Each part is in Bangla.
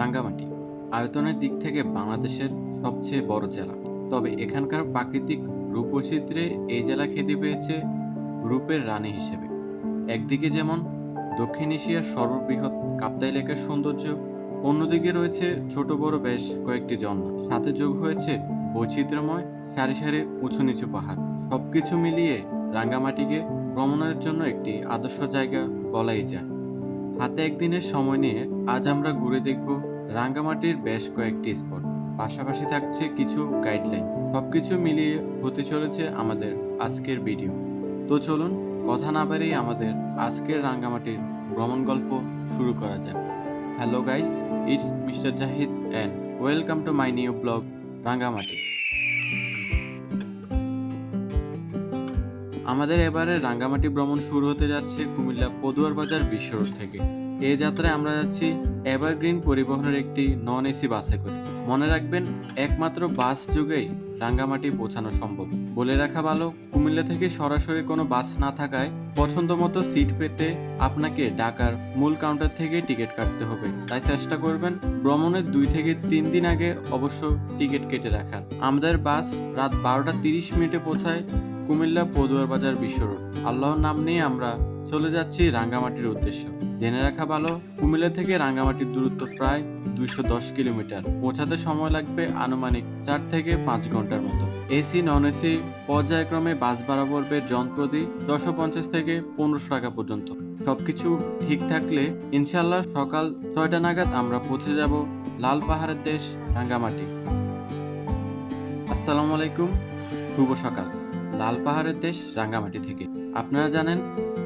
রাঙ্গামাটি, আয়তনের দিক থেকে বাংলাদেশের সবচেয়ে বড় জেলা। তবে এখানকার প্রাকৃতিক রূপবৈচিত্র্যে এই জেলা খ্যাতি পেয়েছে রূপের রানী হিসেবে। একদিকে যেমন দক্ষিণ এশিয়ার সর্ববৃহৎ কাপ্তাই লেকের সৌন্দর্য, অন্যদিকে রয়েছে ছোট বড় বেশ কয়েকটি ঝর্ণা সাথে যোগ হয়েছে বৈচিত্র্যময় সারি সারি উঁচু নিচু পাহাড়। সবকিছু মিলিয়ে রাঙ্গামাটিকে ভ্রমণের জন্য একটি আদর্শ জায়গা বলাই যায়। হাতে একদিনের সময় নিয়ে আজ আমরা ঘুরে দেখব রাঙ্গামাটির বেশ কয়েকটি স্পট। পাশাপাশি থাকছে কিছু গাইডলাইন সবকিছু মিলিয়ে হতে চলেছে আমাদের আজকের ভিডিও তো চলুন, কথা না বাড়িয়ে আমাদের আজকের রাঙ্গামাটির ভ্রমণ গল্প শুরু করা যাক। Hello guys it's mister Zahid and welcome to my new blog Rangamati. আমাদের এবারে রাঙ্গামাটি ভ্রমণ শুরু হতে যাচ্ছে কুমিল্লা পদুয়ার বাজার বিশ্ব রোড থেকে। এ যাত্রায় আমরা যাচ্ছি এভারগ্রিন পরিবহনের একটি নন এসি বাসে করে। মনে রাখবেন, একমাত্র বাস যুগেই রাঙ্গামাটি পৌঁছানো সম্ভব। বলে রাখা ভালো, কুমিল্লা থেকে সরাসরি কোনো বাস না থাকায় পছন্দ মতো সিট পেতে আপনাকে ঢাকার মূল কাউন্টার থেকে টিকিট কাটতে হবে। তাই চেষ্টা করবেন ভ্রমণের দুই থেকে তিন দিন আগে অবশ্য টিকিট কেটে রাখার। আমাদের বাস রাত বারোটা তিরিশ মিনিটে পৌঁছায় কুমিল্লা পদুয়ার বাজার বিশ্ব রোড। আল্লাহর নাম নিয়ে আমরা চলে যাচ্ছি রাঙ্গামাটির উদ্দেশ্য। জেনে রাখা ভালো, কুমিল্লা থেকে রাঙ্গামাটির দূরত্ব প্রায় দুইশো দশ কিলোমিটার। পৌঁছাতে সময় লাগবে আনুমানিক চার থেকে পাঁচ ঘণ্টার মতো। এসি নন এসি পর্যায়ক্রমে বাস ভাড়া পড়বে জনপ্রতি ছশো পঞ্চাশ থেকে পনেরোশো টাকা পর্যন্ত। সবকিছু ঠিক থাকলে ইনশাল্লাহ সকাল ছয়টা নাগাদ আমরা পৌঁছে যাব লাল পাহাড়ের দেশ রাঙ্গামাটি। আসসালামু আলাইকুম, শুভ সকাল। লাল পাহাড়ের দেশ রাঙ্গামাটি থেকে। আপনারা জানেন,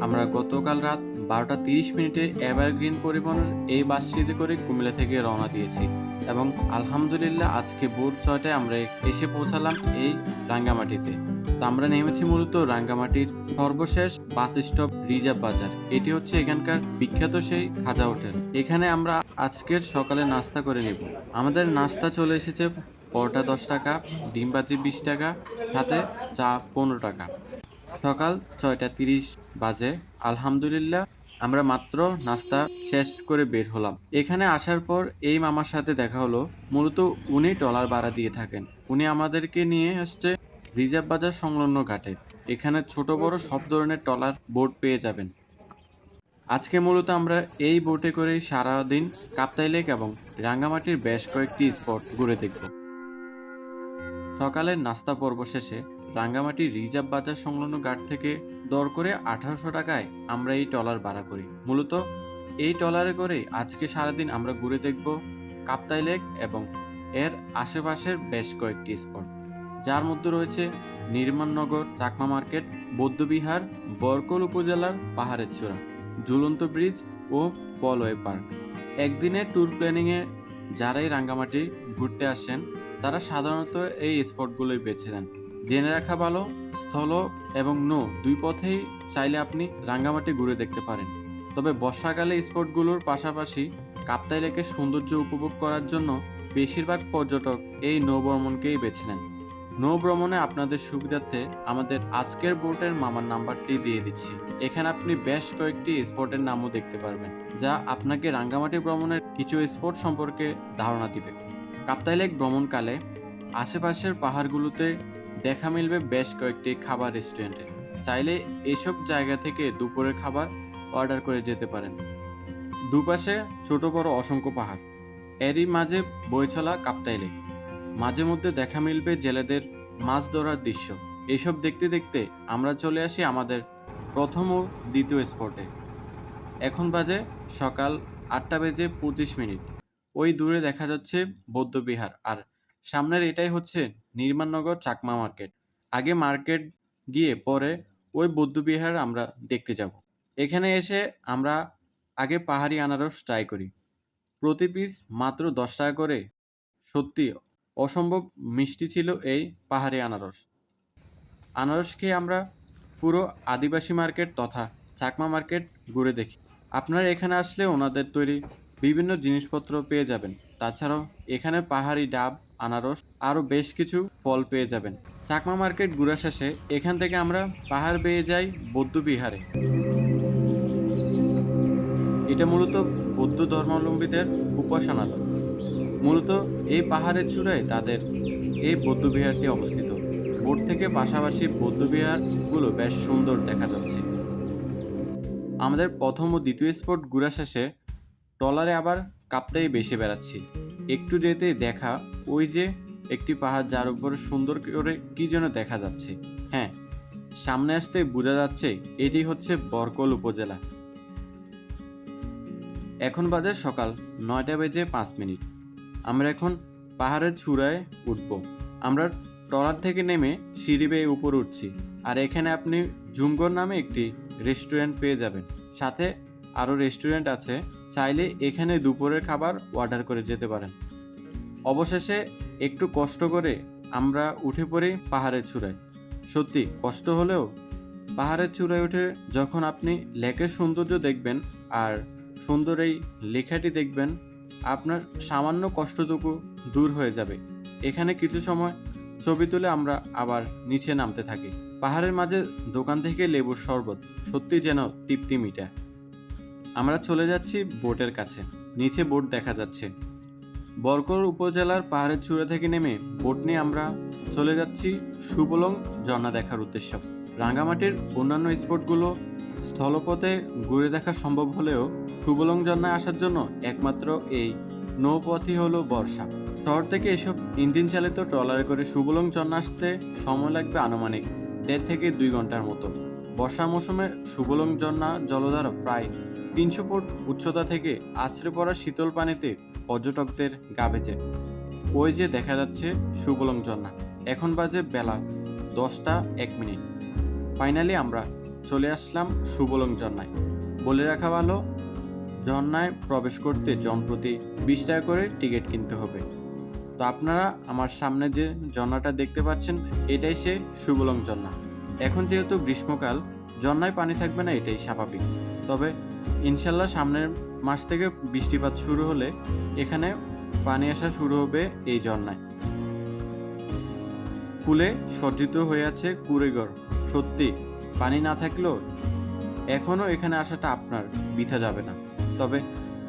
আমরা গতকাল রাত বারোটা তিরিশ মিনিটে এভারগ্রিন পরিবহনের এই বাসটিতে করে কুমিল্লা থেকে রওনা দিয়েছি এবং আলহামদুলিল্লাহ আজকে ভোর ছয়টায় আমরা এসে পৌঁছালাম এই রাঙ্গামাটিতে। তো আমরা নেমেছি মূলত রাঙ্গামাটির সর্বশেষ বাস স্টপ রিজার্ভ বাজার। এটি হচ্ছে এখানকার বিখ্যাত সেই খাজা হোটেল। এখানে আমরা আজকের সকালে নাস্তা করে নেব। আমাদের নাস্তা চলে এসেছে পরোটা দশ টাকা, ডিম ভাজি বিশ টাকা, সাথে চা পনেরো টাকা। সকাল ছয়টা তিরিশ বাজে। আলহামদুলিল্লাহ, আমরা মাত্র নাস্তা শেষ করে বের হলাম। এখানে আসার পর এই মামার সাথে দেখা হলো। মূলত উনি টলার ভাড়া দিয়ে থাকেন। উনি আমাদেরকে নিয়ে আসছে রিজার্ভ বাজার সংলগ্ন ঘাটে। এখানে ছোট বড় সব ধরনের টলার বোট পেয়ে যাবেন। আজকে মূলত আমরা এই বোটে করে সারা দিন কাপ্তাই লেক এবং রাঙ্গামাটির বেশ কয়েকটি স্পট ঘুরে দেখব। সকালের নাস্তা পর্ব শেষে রাঙ্গামাটি রিজার্ভ বাজার সংলগ্ন ঘাট থেকে দর করে আঠারোশো টাকায় আমরা এই টলার ভাড়া করি। মূলত এই টলারে করে আজকে সারাদিন আমরা ঘুরে দেখব কাপ্তাই লেক এবং এর আশেপাশের বেশ কয়েকটি স্পট। যার মধ্যে রয়েছে নির্মাণনগর চাকমা মার্কেট বৌদ্ধবিহার বরকল উপজেলার পাহাড়ের চূড়া, ঝুলন্ত ব্রিজ ও পলওয়ে পার্ক। একদিনের ট্যুর প্ল্যানিংয়ে যারাই রাঙ্গামাটি ঘুরতে আসেন, তারা সাধারণত এই স্পটগুলোই বেছে নেন জেনে রাখা ভালো, স্থল এবং নৌ দুই পথেই চাইলে আপনি রাঙ্গামাটি ঘুরে দেখতে পারেন। তবে বর্ষাকালে স্পটগুলোর পাশাপাশি কাপ্তাই লেকের সৌন্দর্য উপভোগ করার জন্য বেশিরভাগ পর্যটক এই নৌভ্রমণকেই বেছে নেন। নৌভ্রমণে আপনাদের সুবিধার্থে আমাদের আজকের বোটের মামার নাম্বারটি দিয়ে দিচ্ছি। এখানে আপনি বেশ কয়েকটি স্পটের নামও দেখতে পারবেন, যা আপনাকে রাঙ্গামাটি ভ্রমণের কিছু স্পট সম্পর্কে ধারণা দিবে। কাপ্তাই লেক ভ্রমণকালে আশেপাশের পাহাড়গুলোতে দেখা মিলবে বেশ কয়েকটি খাবার রেস্টুরেন্টে। চাইলে এসব জায়গা থেকে দুপুরের খাবার অর্ডার করে যেতে পারেন। দুপাশে ছোট বড় অসংখ্য পাহাড়। এরই মাঝে বয়ে চলা কাপ্তাই লেক। মাঝে মধ্যে দেখা মিলবে জেলেদের মাছ ধরার দৃশ্য। এইসব দেখতে দেখতে আমরা চলে আসি আমাদের প্রথম ও দ্বিতীয় স্পটে। এখন বাজে সকাল আটটা বেজে পঁচিশ মিনিট। ওই দূরে দেখা যাচ্ছে বৌদ্ধবিহার আর সামনের এটাই হচ্ছে নির্মাণনগর চাকমা মার্কেট। আগে মার্কেট গিয়ে পরে ওই বৌদ্ধবিহার আমরা দেখতে যাব। এখানে এসে আমরা আগে পাহাড়ি আনারস ট্রাই করি। প্রতি পিস মাত্র দশ টাকা করে। সত্যি অসম্ভব মিষ্টি ছিল এই পাহাড়ি আনারস। আনারস খেয়ে আমরা পুরো আদিবাসী মার্কেট তথা চাকমা মার্কেট ঘুরে দেখি। আপনারা এখানে আসলে ওনাদের তৈরি বিভিন্ন জিনিসপত্র পেয়ে যাবেন। তাছাড়াও এখানে পাহাড়ি ডাব, আনারস, আরও বেশ কিছু ফল পেয়ে যাবেন। চাকমা মার্কেট ঘুরে শেষে এখান থেকে আমরা পাহাড় বেয়ে যাই বৌদ্ধবিহারে এটা মূলত বৌদ্ধ ধর্মাবলম্বীদের উপাসনালয়। মূলত এই পাহাড়ের চূড়ায় তাদের এই বৌদ্ধবিহারটি অবস্থিত। বোট থেকে পাশাপাশি বৌদ্ধবিহারগুলো বেশ সুন্দর দেখা যাচ্ছে। আমাদের প্রথম ও দ্বিতীয় স্পট ঘুরা শেষে ট্রলারে আবার কাপ্তাই বেশি বেড়াচ্ছি। একটু যেতে দেখা ওই যে একটি পাহাড় যার উপরে সুন্দর করে কি যেন দেখা যাচ্ছে। হ্যাঁ সামনে আসতে বোঝা যাচ্ছে এটি হচ্ছে বরকল উপজেলা। এখন বাজে সকাল নয়টা বেজে পাঁচ মিনিট। আমরা এখন পাহাড়ের চূড়ায় উঠব। আমরা ট্রলার থেকে নেমে সিঁড়ি বেয়ে উপর উঠছি। আর এখানে আপনি জুমগর নামে একটি রেস্টুরেন্ট পেয়ে যাবেন। সাথে আরও রেস্টুরেন্ট আছে। চাইলে এখানে দুপুরের খাবার অর্ডার করে যেতে পারেন। অবশেষে একটু কষ্ট করে আমরা উঠে পড়ি পাহাড়ের চূড়ায়। সত্যি, কষ্ট হলেও পাহাড়ের চূড়ায় উঠে যখন আপনি লেকের সৌন্দর্য দেখবেন আর সুন্দর এই লেখাটি দেখবেন আপনার সামান্য কষ্টটুকু দূর হয়ে যাবে। এখানে কিছু সময় ছবি তুলে আমরা আবার নিচে নামতে থাকি। পাহাড়ের মাঝে দোকান থেকে লেবুর শরবত সত্যি যেন তৃপ্তি মিটা আমরা চলে যাচ্ছি বোটের কাছে। নিচে বোট দেখা যাচ্ছে। বরকর উপজেলার পাহাড়ের চূড়া থেকে নেমে বোট নিয়ে আমরা চলে যাচ্ছি সুবলং ঝর্ণা দেখার উদ্দেশ্য। রাঙ্গামাটির অন্যান্য স্পটগুলো স্থলপথে ঘুরে দেখা সম্ভব হলেও সুবলং ঝর্ণায় আসার জন্য একমাত্র এই নৌপথই হলো বর্ষা। শহর থেকে এসব ইঞ্জিন চালিত ট্রলারে করে সুবলং ঝর্ণা আসতে সময় লাগবে আনুমানিক দেড় থেকে দুই ঘণ্টার মতো। বর্ষা মৌসুমে সুবলং ঝর্ণা জলধারা প্রায় তিনশো ফুট উচ্চতা থেকে আছড়ে পড়া শীতল পানিতে পর্যটকদের গা বেচে। ওই যে দেখা যাচ্ছে সুবলং ঝর্ণা এখন বাজে বেলা দশটা এক মিনিট। ফাইনালি আমরা চলে আসলাম সুবলং ঝর্ণায়। বলে রাখা ভালো, ঝর্ণায় প্রবেশ করতে জনপ্রতি বিশ টাকা করে টিকিট কিনতে হবে। তো আপনারা আমার সামনে যে ঝর্ণাটা দেখতে পাচ্ছেন, এটাই সে সুবলং ঝর্ণা। এখন যেহেতু গ্রীষ্মকাল, ঝর্ণায় পানি থাকবে না, এটাই স্বাভাবিক। তবে ইনশাল্লাহ সামনের মাস থেকে বৃষ্টিপাত শুরু হলে এখানে পানি আসা শুরু হবে এই ঝর্ণায়। ফুলে সজ্জিত হয়ে আছে কুড়েঘর, সত্যি পানি না থাকলেও এখনও এখানে আসাটা আপনার বিথা যাবে না। তবে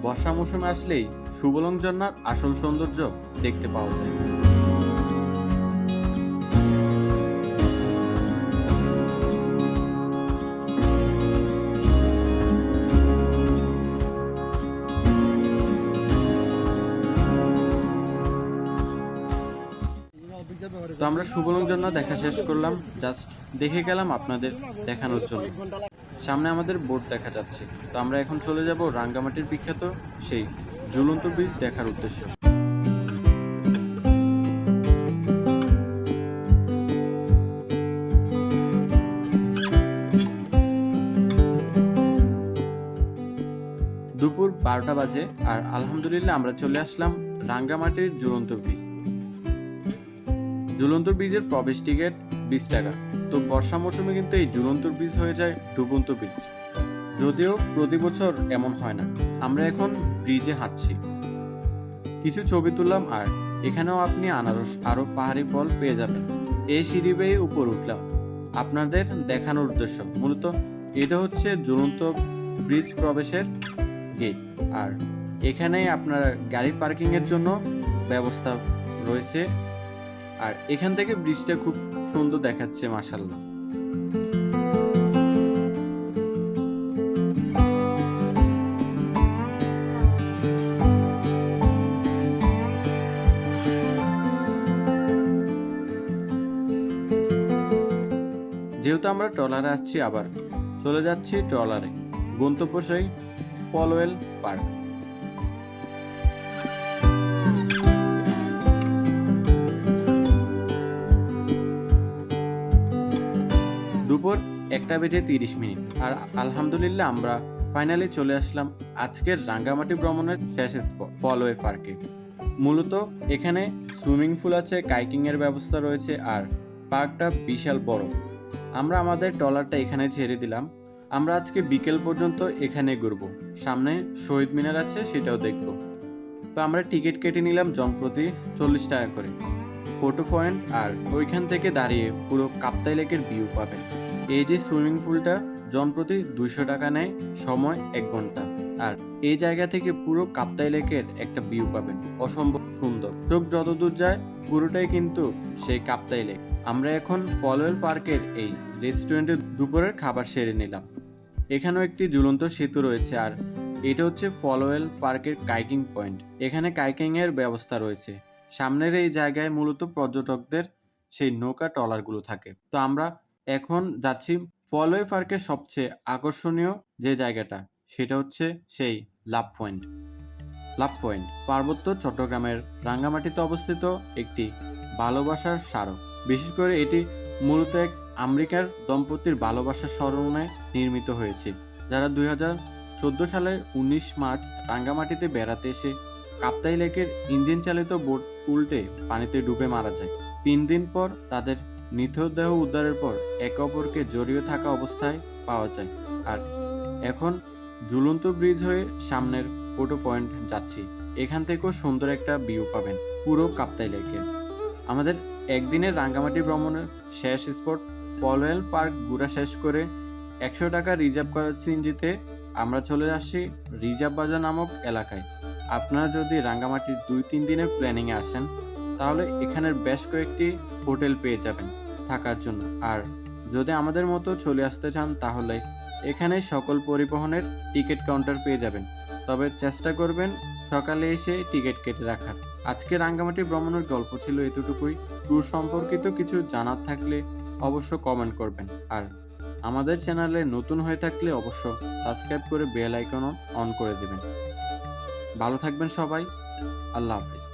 বর্ষা মৌসুমে আসলেই সুবলং ঝর্ণার আসল সৌন্দর্য দেখতে পাওয়া যায়। তো আমরা সুবলং জন্য দেখা শেষ করলাম। জাস্ট দেখে গেলাম আপনাদের দেখানোর জন্য। সামনে আমাদের বোট দেখা যাচ্ছে। তো আমরা এখন চলে যাব রাঙ্গামাটির বিখ্যাত সেই ঝুলন্ত ব্রিজ দেখার উদ্দেশ্য। দুপুর বারোটা বাজে আর আলহামদুলিল্লাহ আমরা চলে আসলাম রাঙ্গামাটির ঝুলন্ত ব্রিজ ঝুলন্ত ব্রিজের প্রবেশ টিকিট বিশ টাকা। তো বর্ষা মৌসুমে কিন্তু এই ঝুলন্ত ব্রিজ হয়ে যায় ডুবন্ত ব্রিজ। যদিও প্রতি বছর এমন হয় না, আমরা এখন ব্রিজে হাঁটছি। কিছু ছবি তুললাম আর এখানেও আপনি আনারস আরও পাহাড়ি ফল পেয়ে যাবেন। এই সিঁড়ি বেয়ে উপর উঠলাম। আপনাদের দেখানোর উদ্দেশ্য মূলত এটা হচ্ছে ঝুলন্ত ব্রিজ প্রবেশের গেট। আর এখানেই আপনার গাড়ি পার্কিংয়ের জন্য ব্যবস্থা রয়েছে। আর এখান থেকে ব্রিজটা খুব সুন্দর দেখাচ্ছে মাসাল্লাহ যেহেতু আমরা ট্রলারে আসছি, আবার চলে যাচ্ছি ট্রলারে গন্তব্য সেই পলওয়েল পার্ক। দুপুর একটা বেজে তিরিশ মিনিট। আর আলহামদুলিল্লাহ আমরা ফাইনালি চলে আসলাম আজকের রাঙ্গামাটি ভ্রমণের শেষ স্পট ফলওয়ে পার্কে মূলত এখানে সুইমিং পুল আছে কাইকিং এর ব্যবস্থা রয়েছে আর পার্কটা বিশাল বড়। আমরা আমাদের ট্রলারটা এখানে ছেড়ে দিলাম। আমরা আজকে বিকেল পর্যন্ত এখানে ঘুরব। সামনে শহীদ মিনার আছে, সেটাও দেখব। তো আমরা টিকিট কেটে নিলাম জনপ্রতি চল্লিশ টাকা করে। ফটো পয়েন্ট আর ওইখান থেকে দাঁড়িয়ে পুরো কাপ্তাই লেকের ভিউ পাবেন। এই যে সুইমিং পুলটা জনপ্রতি দুইশো টাকা নেয়, সময় এক ঘণ্টা। আর এই জায়গা থেকে পুরো কাপ্তাই লেকের একটা ভিউ পাবেন। অসম্ভব সুন্দর। চোখ যতদূর যায়, পুরোটাই কিন্তু সেই কাপ্তাই লেক আমরা এখন ফলওয়েল পার্কের এই রেস্টুরেন্টে দুপুরের খাবার সেরে নিলাম। এখানেও একটি ঝুলন্ত সেতু রয়েছে, আর এটা হচ্ছে ফলওয়েল পার্কের কাইকিং পয়েন্ট। এখানে কাইকিং এর ব্যবস্থা রয়েছে। সামনের এই জায়গায় মূলত পর্যটকদের সেই নৌকা ট্রলারগুলো থাকে। তো আমরা এখন যাচ্ছি ফলওয়ে পার্কের সবচেয়ে আকর্ষণীয় যে জায়গাটা, সেটা হচ্ছে সেই লাভ পয়েন্ট। লাভ পয়েন্ট পার্বত্য চট্টগ্রামের রাঙ্গামাটিতে অবস্থিত একটি ভালোবাসার স্মারক। বিশেষ করে এটি মূলত এক আমেরিকার দম্পতির ভালোবাসার স্মরণে নির্মিত হয়েছে, যারা দুই সালে উনিশ মার্চ রাঙ্গামাটিতে বেড়াতে এসে কাপ্তাই লেকের ইঞ্জিন চালিত বোট উল্টে পানিতে ডুবে মারা যায়। তিন দিন পর তাদের মৃতদেহ উদ্ধারের পর একে অপরকে জড়িয়ে থাকা অবস্থায় পাওয়া যায়। আর এখন ঝুলন্ত ব্রিজ হয়ে সামনের ফটো পয়েন্ট যাচ্ছি। এখান থেকেও সুন্দর একটা ভিউ পাবেন, পুরো কাপ্তাই লেকে। আমাদের একদিনের রাঙ্গামাটি ভ্রমণের শেষ স্পট পলওয়েল পার্ক ঘোরা শেষ করে একশো টাকা রিজার্ভ করা সিনজিতে আমরা চলে আসছি রিজার্ভ বাজার নামক এলাকায়। আপনারা যদি রাঙ্গামাটির দুই তিন দিনের প্ল্যানিংয়ে আসেন তাহলে এখানের বেশ কয়েকটি হোটেল পেয়ে যাবেন থাকার জন্য। আর যদি আমাদের মতো চলে আসতে চান, তাহলে এখানে সকল পরিবহনের টিকিট কাউন্টার পেয়ে যাবেন। তবে চেষ্টা করবেন সকালে এসে টিকিট কেটে রাখার। আজকে রাঙ্গামাটি ভ্রমণের গল্প ছিল এতটুকুই। ট্যুর সম্পর্কিত কিছু জানার থাকলে অবশ্য কমেন্ট করবেন। আর আমাদের চ্যানেলে নতুন হয়ে থাকলে অবশ্য সাবস্ক্রাইব করে বেল আইকন অন করে দেবেন। ভালো থাকবেন সবাই। আল্লাহ হাফেজ।